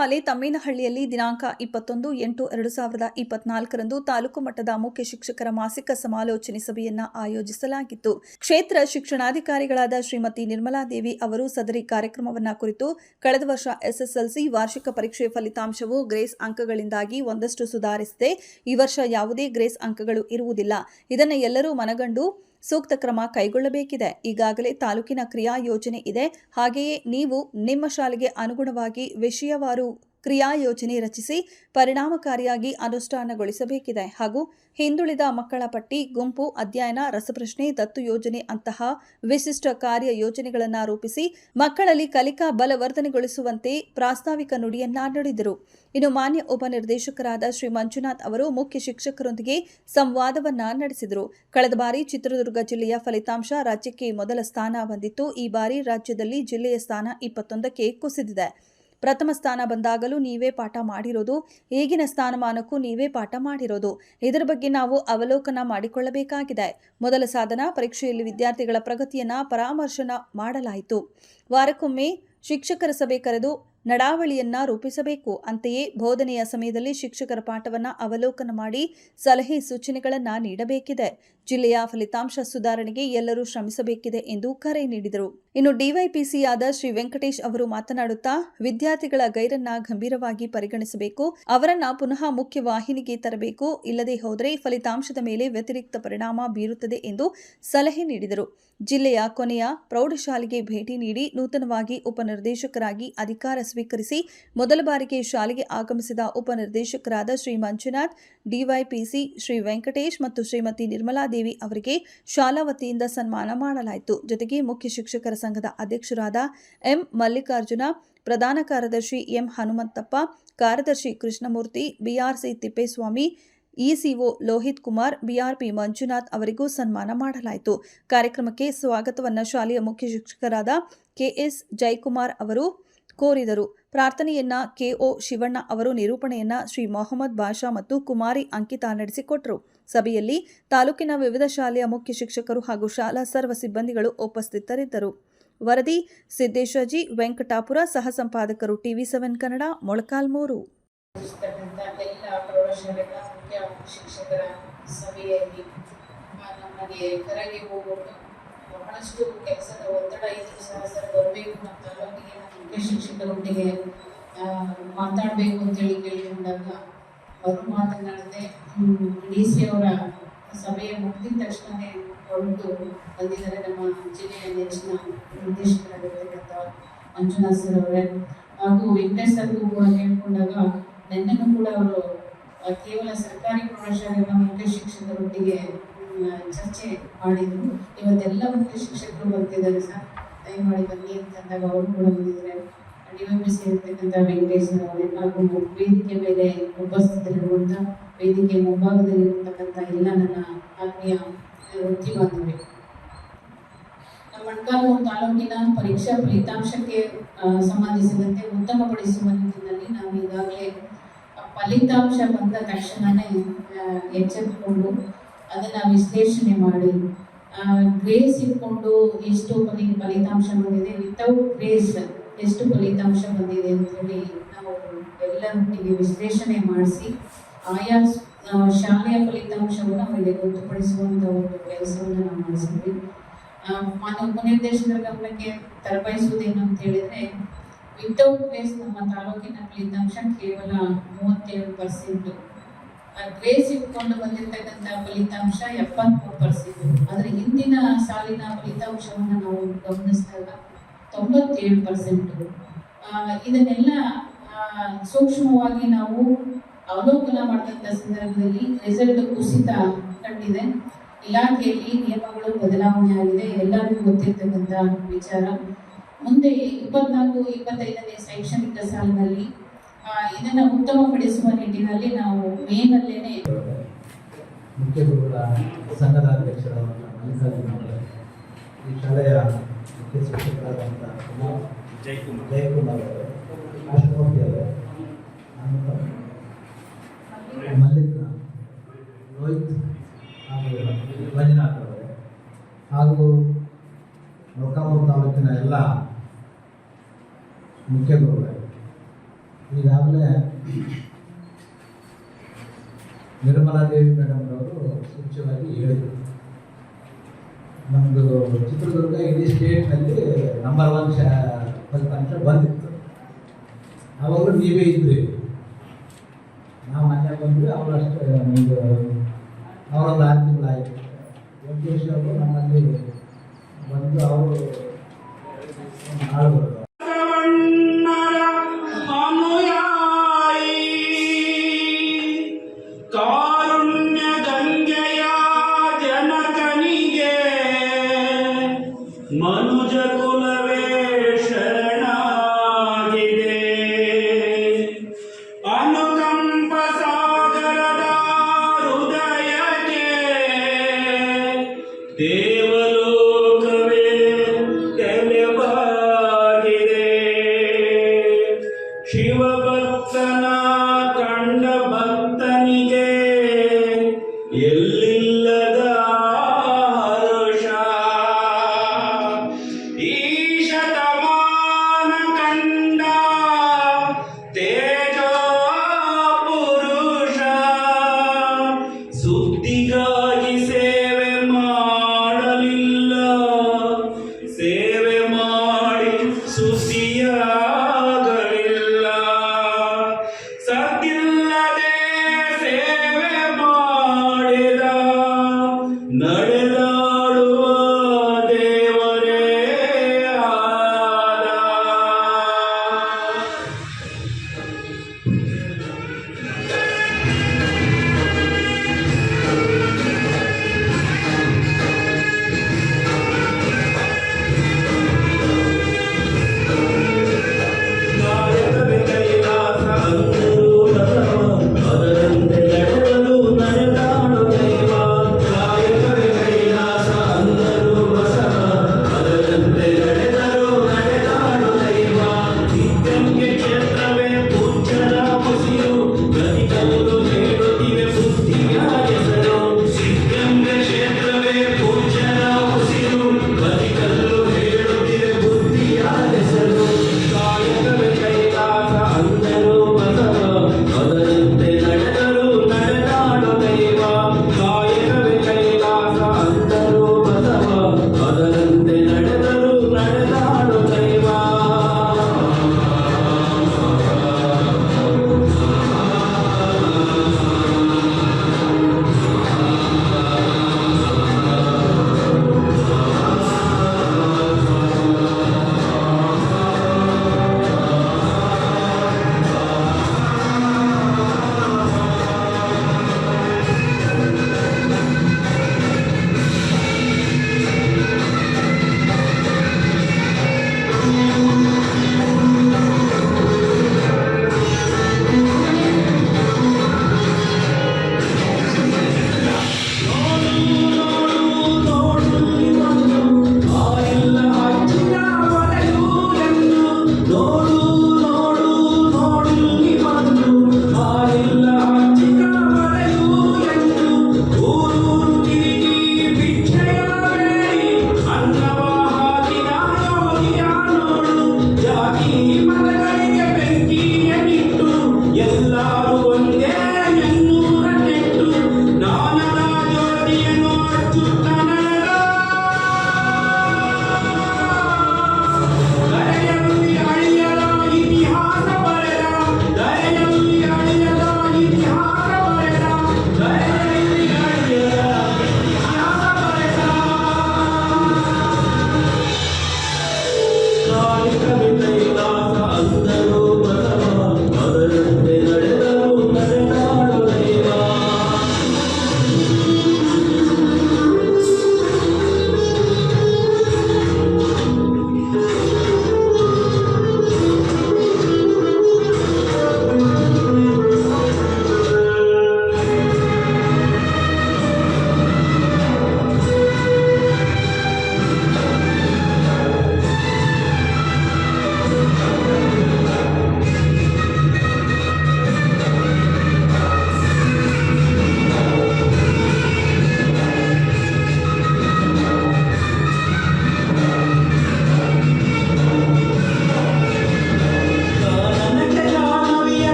ಶಾಲೆ ತಮ್ಮೇನಹಳ್ಳಿಯಲ್ಲಿ ದಿನಾಂಕ ಇಪ್ಪತ್ತೊಂದು ಎಂಟು ಎರಡು ಸಾವಿರದ ಇಪ್ಪತ್ನಾಲ್ಕರಂದು ತಾಲೂಕು ಮಟ್ಟದ ಮುಖ್ಯ ಶಿಕ್ಷಕರ ಮಾಸಿಕ ಸಮಾಲೋಚನೆ ಸಭೆಯನ್ನ ಆಯೋಜಿಸಲಾಗಿತ್ತು. ಕ್ಷೇತ್ರ ಶಿಕ್ಷಣಾಧಿಕಾರಿಗಳಾದ ಶ್ರೀಮತಿ ನಿರ್ಮಲಾದೇವಿ ಅವರು ಸದರಿ ಕಾರ್ಯಕ್ರಮವನ್ನ ಕುರಿತು ಕಳೆದ ವರ್ಷ ಎಸ್ಎಸ್ಎಲ್ಸಿ ವಾರ್ಷಿಕ ಪರೀಕ್ಷೆ ಫಲಿತಾಂಶವು ಗ್ರೇಸ್ ಅಂಕಗಳಿಂದಾಗಿ ಒಂದಷ್ಟು ಸುಧಾರಿಸಿದೆ. ಈ ವರ್ಷ ಯಾವುದೇ ಗ್ರೇಸ್ ಅಂಕಗಳು ಇರುವುದಿಲ್ಲ. ಇದನ್ನು ಎಲ್ಲರೂ ಮನಗಂಡು ಸೂಕ್ತ ಕ್ರಮ ಕೈಗೊಳ್ಳಬೇಕಿದೆ. ಈಗಾಗಲೇ ತಾಲೂಕಿನ ಕ್ರಿಯಾ ಯೋಜನೆ ಇದೆ. ಹಾಗೆಯೇ ನೀವು ನಿಮ್ಮ ಶಾಲೆಗೆ ಅನುಗುಣವಾಗಿ ವಿಷಯವಾರು ಕ್ರಿಯಾ ಯೋಜನೆ ರಚಿಸಿ ಪರಿಣಾಮಕಾರಿಯಾಗಿ ಅನುಷ್ಠಾನಗೊಳಿಸಬೇಕಿದೆ ಹಾಗೂ ಹಿಂದುಳಿದ ಮಕ್ಕಳ ಪಟ್ಟಿ, ಗುಂಪು, ಅಧ್ಯಯನ, ರಸಪ್ರಶ್ನೆ, ದತ್ತು ಯೋಜನೆ ಅಂತಹ ವಿಶಿಷ್ಟ ಕಾರ್ಯ ಯೋಜನೆಗಳನ್ನು ರೂಪಿಸಿ ಮಕ್ಕಳಲ್ಲಿ ಕಲಿಕಾ ಬಲವರ್ಧನೆಗೊಳಿಸುವಂತೆ ಪ್ರಾಸ್ತಾವಿಕ ನುಡಿಯನ್ನ ನುಡಿದರು. ಇನ್ನು ಮಾನ್ಯ ಉಪನಿರ್ದೇಶಕರಾದ ಶ್ರೀ ಮಂಜುನಾಥ್ ಅವರು ಮುಖ್ಯ ಶಿಕ್ಷಕರೊಂದಿಗೆ ಸಂವಾದವನ್ನ ನಡೆಸಿದರು. ಕಳೆದ ಬಾರಿ ಚಿತ್ರದುರ್ಗ ಜಿಲ್ಲೆಯ ಫಲಿತಾಂಶ ರಾಜ್ಯಕ್ಕೆ ಮೊದಲ ಸ್ಥಾನ ಬಂದಿತ್ತು. ಈ ಬಾರಿ ರಾಜ್ಯದಲ್ಲಿ ಜಿಲ್ಲೆಯ ಸ್ಥಾನ ಇಪ್ಪತ್ತೊಂದಕ್ಕೆ ಕುಸಿದಿದೆ. ಪ್ರಥಮ ಸ್ಥಾನ ಬಂದಾಗಲೂ ನೀವೇ ಪಾಠ ಮಾಡಿರೋದು, ಈಗಿನ ಸ್ಥಾನಮಾನಕ್ಕೂ ನೀವೇ ಪಾಠ ಮಾಡಿರೋದು. ಇದರ ಬಗ್ಗೆ ನಾವು ಅವಲೋಕನ ಮಾಡಿಕೊಳ್ಳಬೇಕಾಗಿದೆ. ಮೊದಲ ಸಾಧನ ಪರೀಕ್ಷೆಯಲ್ಲಿ ವಿದ್ಯಾರ್ಥಿಗಳ ಪ್ರಗತಿಯನ್ನು ಪರಾಮರ್ಶನ ಮಾಡಲಾಯಿತು. ವಾರಕ್ಕೊಮ್ಮೆ ಶಿಕ್ಷಕರ ಸಭೆ ಕರೆದು ನಡಾವಳಿಯನ್ನ ರೂಪಿಸಬೇಕು. ಅಂತೆಯೇ ಬೋಧನೆಯ ಸಮಯದಲ್ಲಿ ಶಿಕ್ಷಕರ ಪಾಠವನ್ನ ಅವಲೋಕನ ಮಾಡಿ ಸಲಹೆ ಸೂಚನೆಗಳನ್ನು ನೀಡಬೇಕಿದೆ. ಜಿಲ್ಲೆಯ ಫಲಿತಾಂಶ ಸುಧಾರಣೆಗೆ ಎಲ್ಲರೂ ಶ್ರಮಿಸಬೇಕಿದೆ ಎಂದು ಕರೆ ನೀಡಿದರು. ಇನ್ನು ಡಿವೈಪಿಸಿಯಾದ ಶ್ರೀ ವೆಂಕಟೇಶ್ ಅವರು ಮಾತನಾಡುತ್ತಾ, ವಿದ್ಯಾರ್ಥಿಗಳ ಗೈರನ್ನ ಗಂಭೀರವಾಗಿ ಪರಿಗಣಿಸಬೇಕು, ಅವರನ್ನ ಪುನಃ ಮುಖ್ಯ ವಾಹಿನಿಗೆ ತರಬೇಕು, ಇಲ್ಲದೆ ಹೋದರೆ ಫಲಿತಾಂಶದ ಮೇಲೆ ವ್ಯತಿರಿಕ್ತ ಪರಿಣಾಮ ಬೀರುತ್ತದೆ ಎಂದು ಸಲಹೆ ನೀಡಿದರು. ಜಿಲ್ಲೆಯ ಕೊನೆಯ ಪ್ರೌಢಶಾಲೆಗೆ ಭೇಟಿ ನೀಡಿ ನೂತನವಾಗಿ ಉಪನಿರ್ದೇಶಕರಾಗಿ ಅಧಿಕಾರ ಸ್ವೀಕರಿಸಿ, ಮೊದಲ ಬಾರಿಗೆ ಶಾಲೆಗೆ ಆಗಮಿಸಿದ ಉಪನಿರ್ದೇಶಕರಾದ ಶ್ರೀ ಮಂಜುನಾಥ್, ಡಿವೈಪಿಸಿ ಶ್ರೀ ವೆಂಕಟೇಶ್ ಮತ್ತು ಶ್ರೀಮತಿ ನಿರ್ಮಲಾದೇವಿ ಅವರಿಗೆ ಶಾಲಾ ವತಿಯಿಂದ ಸನ್ಮಾನ ಮಾಡಲಾಯಿತು. ಜೊತೆಗೆ ಮುಖ್ಯ ಶಿಕ್ಷಕರ ಸಂಘದ ಅಧ್ಯಕ್ಷರಾದ ಎಂ ಮಲ್ಲಿಕಾರ್ಜುನ, ಪ್ರಧಾನ ಕಾರ್ಯದರ್ಶಿ ಎಂ ಹನುಮಂತಪ್ಪ, ಕಾರ್ಯದರ್ಶಿ Krishnamurthy, BRC Thippeswamy, ECO Lohith Kumar, BRP Manjunath ಅವರಿಗೂ ಸನ್ಮಾನ ಮಾಡಲಾಯಿತು. ಕಾರ್ಯಕ್ರಮಕ್ಕೆ ಸ್ವಾಗತವನ್ನು ಶಾಲೆಯ ಮುಖ್ಯ ಶಿಕ್ಷಕರಾದ ಕೆಎಸ್ ಜಯಕುಮಾರ್ ಅವರು ಕೋರಿದರು. ಪ್ರಾರ್ಥನೆಯನ್ನ ಕೆಒ ಶಿವಣ್ಣ ಅವರು, ನಿರೂಪಣೆಯನ್ನ ಶ್ರೀ ಮೊಹಮ್ಮದ್ ಬಾಷಾ ಮತ್ತು ಕುಮಾರಿ ಅಂಕಿತಾ ನಡೆಸಿಕೊಟ್ಟರು ಸಭೆಯಲ್ಲಿ ತಾಲೂಕಿನ ವಿವಿಧ ಶಾಲೆಯ ಮುಖ್ಯ ಶಿಕ್ಷಕರು ಹಾಗೂ ಶಾಲಾ ಸರ್ವ ಸಿಬ್ಬಂದಿಗಳು ಉಪಸ್ಥಿತರಿದ್ದರು. ವರದಿ ಸಿದ್ದೇಶಾಜಿ ವೆಂಕಟಾಪುರ ಸಹ ಸಂಪಾದಕರು ಟಿವಿ ಸೆವೆನ್ ಕನ್ನಡ ಮೊಳಕಾಲ್ಮೂರು. ಬಹಳಷ್ಟು ಕೆಲಸದ ಒತ್ತಡ ಇದ್ರೂ ಸಹ ಸರ್ ಬರಬೇಕು ಮುಖ್ಯ ಶಿಕ್ಷಕರೊಟ್ಟಿಗೆ ಆ, ಅಂತೇಳಿ ಕೇಳಿಕೊಂಡಾಗ ಅವರು ಮಾತನಾಡದೆ ಡಿ ಸಿ ಅವರ ಸಭೆಯ ಮುಗಿದ ತಕ್ಷಣವೇ ಹೊರಟು ಬಂದಿದ್ದಾರೆ ನಮ್ಮ ಜಿಲ್ಲೆಯ ನೆಚ್ಚಿನ ನಿರ್ದೇಶಕರಾಗಿರ್ತಕ್ಕಂಥ ಮಂಜುನಾಥ್ ಸರ್ ಅವರೇ. ಹಾಗೂ ವೆಂಕಟೇಶ್ ಸರ್ಗೂ ಕೂಡ ಹೇಳ್ಕೊಂಡಾಗ ನನ್ನನ್ನು ಕೂಡ ಅವರು ಕೇವಲ ಸರ್ಕಾರಿ ಪ್ರೌಢಶಾಲೆಗಳ ಮುಖ್ಯ ಶಿಕ್ಷಕರೊಟ್ಟಿಗೆ ಚರ್ಚೆ ಮಾಡಿದ್ರು. ಇವತ್ತೆಲ್ಲ ಮುಖ್ಯ ಶಿಕ್ಷಕರು ಬರ್ತಿದ್ದಾರೆ ಸರ್. ದಯಮಾಡಿ ಬನ್ನಿ ಅಂತಂದಾಗ ಅವರು ಕೂಡ ಬಂದಿದ್ದಾರೆ. ಡಿವೈಪಿಸಿ ಇರ್ತಕ್ಕಂಥ ವೆಂಕಟೇಶ್ವರ ಹಾಗೂ ವೇದಿಕೆ ಮೇಲೆ ಉಪಸ್ಥಿತರಿರುವಂಥ ವೇದಿಕೆ ಮುಂಭಾಗದಲ್ಲಿರತಕ್ಕಂಥ ಎಲ್ಲ ನನ್ನ ಆತ್ಮೀಯ ವೃತ್ತಿ ಬಾಂಧವೇ ನಮ್ಮ ತಾಲೂಕಿನ ಪರೀಕ್ಷಾ ಫಲಿತಾಂಶಕ್ಕೆ ಸಂಬಂಧಿಸಿದಂತೆ ಉತ್ತಮಪಡಿಸುವ ನಿಟ್ಟಿನಲ್ಲಿ ನಾವು ಈಗಾಗಲೇ ಫಲಿತಾಂಶ ಬಂದ ತಕ್ಷಣನೇ ಎಚ್ಚೆತ್ತುಕೊಂಡು ಅದನ್ನು ವಿಶ್ಲೇಷಣೆ ಮಾಡಿ ಗ್ರೇಸ್ ಇಟ್ಕೊಂಡು ಎಷ್ಟು ಫಲಿ ಫಲಿತಾಂಶ ಬಂದಿದೆ. ವಿತೌಟ್ ಗ್ರೇಸ್ ಎಷ್ಟು ಫಲಿತಾಂಶ ಬಂದಿದೆ ಅಂತ ಹೇಳಿ ನಾವು ಎಲ್ಲರೊಟ್ಟಿಗೆ ವಿಶ್ಲೇಷಣೆ ಮಾಡಿಸಿ ಆಯಾ ಶಾಲೆಯ ಫಲಿತಾಂಶವನ್ನು ಅವರಿಗೆ ಗೊತ್ತುಪಡಿಸುವಂತ ಒಂದು ಕೆಲಸವನ್ನು ನಾವು ಮಾಡಿಸಿದ್ವಿ ಮಾನವ ಉಪನಿರ್ದೇಶಕರ ಗಮನಕ್ಕೆ ತರಬಯಸುವುದೇನು ಅಂತ ಹೇಳಿದ್ರೆ ವಿತೌಟ್ ಪ್ಲೇಸ್ ನಮ್ಮ ತಾಲೂಕಿನ ಫಲಿತಾಂಶ ಕೇವಲ ಮೂವತ್ತೇಳು ಪರ್ಸೆಂಟ್ ಗ್ರೇಸ್ ಇಟ್ಕೊಂಡು ಬಂದಿರತಕ್ಕಂಥ ಫಲಿತಾಂಶ ಎಪ್ಪತ್ಮೂರು ಪರ್ಸೆಂಟ್ ಆದರೆ ಹಿಂದಿನ ಸಾಲಿನ ಫಲಿತಾಂಶವನ್ನು ನಾವು ಗಮನಿಸಿದಾಗ ತೊಂಬತ್ತೇಳು ಪರ್ಸೆಂಟು ಇದನ್ನೆಲ್ಲ ಸೂಕ್ಷ್ಮವಾಗಿ ನಾವು ಅವಲೋಕನ ಮಾಡತಕ್ಕಂಥ ಸಂದರ್ಭದಲ್ಲಿ ರಿಸಲ್ಟ್ ಕುಸಿತ ಕಂಡಿದೆ. ಇಲಾಖೆಯಲ್ಲಿ ನಿಯಮಗಳು ಬದಲಾವಣೆ ಆಗಿದೆ. ಎಲ್ಲರಿಗೂ ಗೊತ್ತಿರ್ತಕ್ಕಂಥ ವಿಚಾರ. ಮುಂದೆ ಇಪ್ಪತ್ನಾಲ್ಕು, ಇಪ್ಪತ್ತೈದನೇ ಶೈಕ್ಷಣಿಕ ಸಾಲಿನಲ್ಲಿ ಇದನ್ನು ಉತ್ತಮಪಡಿಸುವ ನಿಟ್ಟಿನಲ್ಲಿ ನಾವು ಮೇನಲ್ಲೇನೆ ಮುಖ್ಯ ಸಂಘದ ಅಧ್ಯಕ್ಷರ ಮಲ್ಲಿಕಾರ್ಜುನ ಈ ಶಾಲೆಯ ಡಿಸ್ಟ್ರಿಕ್ಟ್ ಶಿಕ್ಷಕರಾದಂಥ ಕುಮಾರ್ ಜಯಕುಮಾರ್ ಜಯಕುಮಾರ್ ಅವರು ಮಲ್ಲಿಕ್ ರೋಹಿತ್ ಹಾಗೂ ಮಂಜುನಾಥ್ ಅವರೇ ಹಾಗೂ ಮೊಳಕಾಮೂರು ತಾಲೂಕಿನ ಎಲ್ಲ ಮುಖ್ಯ ಗುರುಗಳೇ ಈಗಾಗಲೇ ನಿರ್ಮಲಾ ದೇವಿ ಮೇಡಮ್ರವರು ಸೂಚ್ಯವಾಗಿ ಹೇಳಿದರು. ನಮ್ಮದು ಚಿತ್ರದುರ್ಗ ಇಡೀ ಸ್ಟೇಟ್ನಲ್ಲಿ ನಂಬರ್ ಒನ್ ಶಾ ಫಲಿತಾಂಶ ಬಂದಿತ್ತು. ಅವಾಗಲೂ ನೀವೇ ಇದ್ರಿ. ನಾವು ಮನೆ ಬಂದ್ವಿ, ಅವರು ಅಷ್ಟೇ ಒಂದು ಅವರೊಂದು ಆರು ತಿಂಗಳಾಯಿತು ವೆಂಕಟೇಶ್ ಅವರು ನಮ್ಮಲ್ಲಿ ಬಂದು ಅವರು ಆಳ್ವರು मनुज को